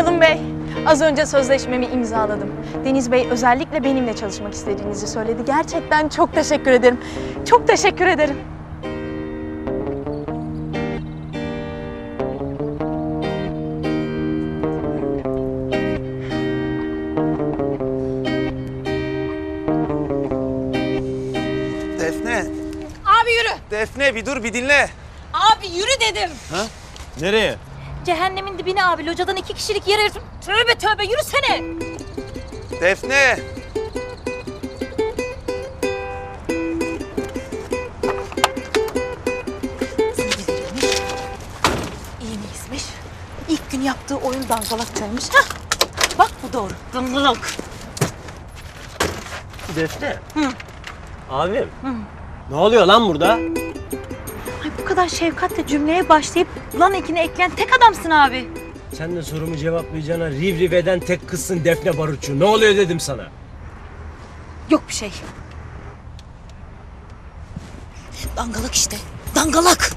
Yalın Bey, az önce sözleşmemi imzaladım. Deniz Bey özellikle benimle çalışmak istediğinizi söyledi. Gerçekten çok teşekkür ederim. Çok teşekkür ederim. Defne, Abi yürü. Defne bir dur bir dinle. Abi yürü dedim. Nereye? Cehennemin dibine abi locadan iki kişilik yer ayırdım. Tövbe tövbe yürüsene. Defne. İyi miyizmiş? İlk gün yaptığı oyun dangalakçaymış. Hah, bak bu doğru. Dangalak. Defne. Abim. Ne oluyor lan burada? Kadar şefkatle cümleye başlayıp lan ekine ekleyen tek adamsın abi. Sen de sorumu cevaplayacağına riv riv eden tek kızsın Defne Barutçu. Ne oluyor dedim sana. Yok bir şey. Dangalak işte. Dangalak.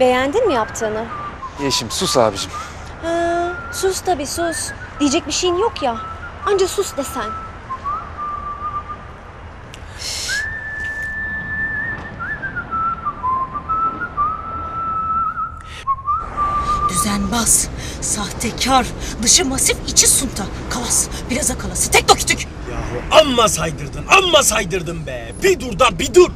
Beğendin mi yaptığını? Yeşim sus abicim. Ha, sus tabii sus. Diyecek bir şeyin yok ya. Anca sus desen. Düzenbaz, sahtekar, dışı masif, içi sunta. Kalas, biraz akalası, tek dokütük. Yahu amma saydırdın, amma saydırdın be. Bir dur da bir dur.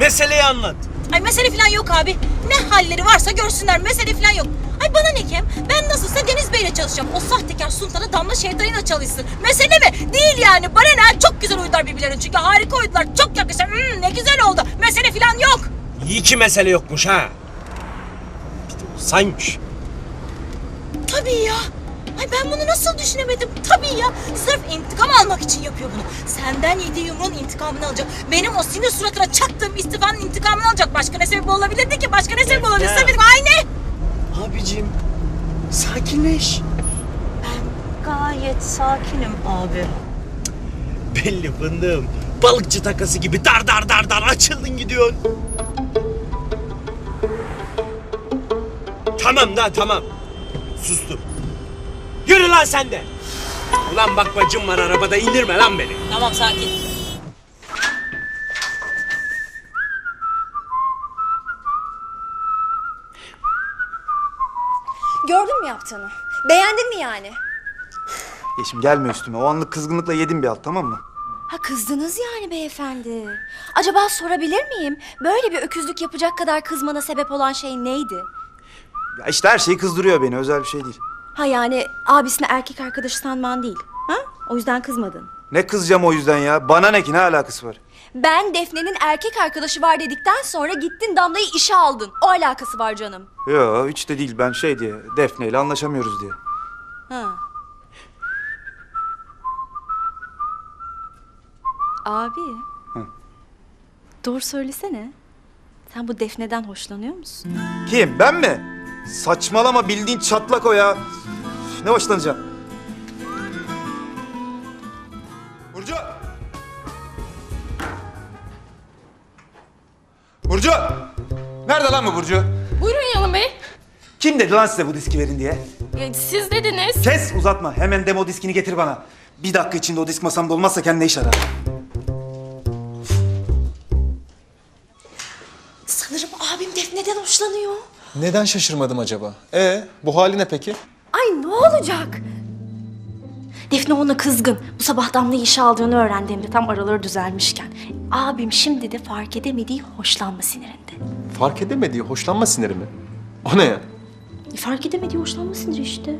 Meseleyi anlat. Ay mesele falan yok abi. Ne halleri varsa görsünler, mesele falan yok. Ay bana ne Kem? Ben nasılsa Deniz Bey'le çalışacağım. O sahtekar sultana Damla Şevday'la çalışsın. Mesele mi? Değil yani. Bana ne? Çok güzel uydular birbirlerine çünkü harika uydular. Çok yakışır. Hmm, ne güzel oldu. Mesele falan yok. İyi ki mesele yokmuş ha. Bir de olsaymış. Tabii ya. Ay ben bunu nasıl düşünemedim? Tabii ya. Sırf intikam almak için yapıyor bunu. Senden yediği yumruğun intikamını alacak. Benim o sinir suratına çaktığım istifanın intikamını alacak. Başka ne sebebi olabilirdi ki? Başka ne sebebi olabilir? Sebebi aynı. Abicim sakinleş. Gayet sakinim abi. Belli fındığım. Balıkçı takası gibi dar dar dar dar açıldın gidiyorsun. Tamam da tamam. Sustum. Yürü lan sen de. Ulan bak bacım var arabada indirme lan beni. Tamam sakin. Gördün mü yaptığını? Beğendin mi yani? Yeşim gelme üstüme. O anlık kızgınlıkla yedim bir alt tamam mı? Ha kızdınız yani beyefendi. Acaba sorabilir miyim? Böyle bir öküzlük yapacak kadar kızmana sebep olan şey neydi? Ya işte her şey kızdırıyor beni. Özel bir şey değil. Ha yani abisine erkek arkadaşı sanman değil. Ha? O yüzden kızmadın. Ne kızacağım o yüzden ya? Bana ne ki ne alakası var? Ben Defne'nin erkek arkadaşı var dedikten sonra gittin Damla'yı işe aldın. O alakası var canım. Yo hiç de değil. Ben şey diye Defne ile anlaşamıyoruz diye. Ha. Abi. Doğru söylesene. Sen bu Defne'den hoşlanıyor musun? Kim? Ben mi? Saçmalama bildiğin çatlak o ya. Ne hoşlanacağım? Burcu! Burcu! Nerede lan bu Burcu? Buyurun Yalın Bey. Kim dedi lan size bu diski verin diye? Ee, Siz dediniz. Kes uzatma. Hemen demo diskini getir bana. Bir dakika içinde o disk masamda olmazsa kendine iş arar. Sanırım abim Defne'den hoşlanıyor. Neden şaşırmadım acaba? E bu hali ne peki? Ay ne olacak? Defne ona kızgın. Bu sabah Damla'yı işe aldığını öğrendiğimde tam araları düzelmişken. Abim şimdi de fark edemediği hoşlanma sinirinde. Fark edemediği hoşlanma siniri mi? O ne ya? E, Fark edemediği hoşlanma siniri işte.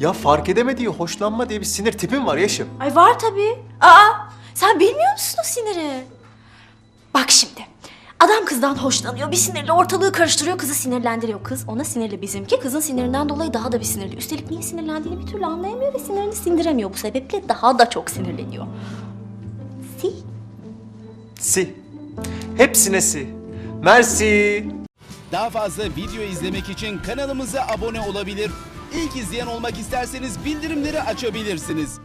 Ya fark edemediği hoşlanma diye bir sinir tipin var Yaşım. Ay var tabii. Aa sen bilmiyor musun o siniri? Bak şimdi. Adam kızdan hoşlanıyor. Bir sinirle ortalığı karıştırıyor. Kızı sinirlendiriyor. Kız ona sinirli bizimki. Kızın sinirinden dolayı daha da bir sinirli. Üstelik niye sinirlendiğini bir türlü anlayamıyor ve sinirini sindiremiyor. Bu sebeple daha da çok sinirleniyor. Si. Si. Hepsine si. Mersi. Daha fazla video izlemek için kanalımıza abone olabilir. İlk izleyen olmak isterseniz bildirimleri açabilirsiniz.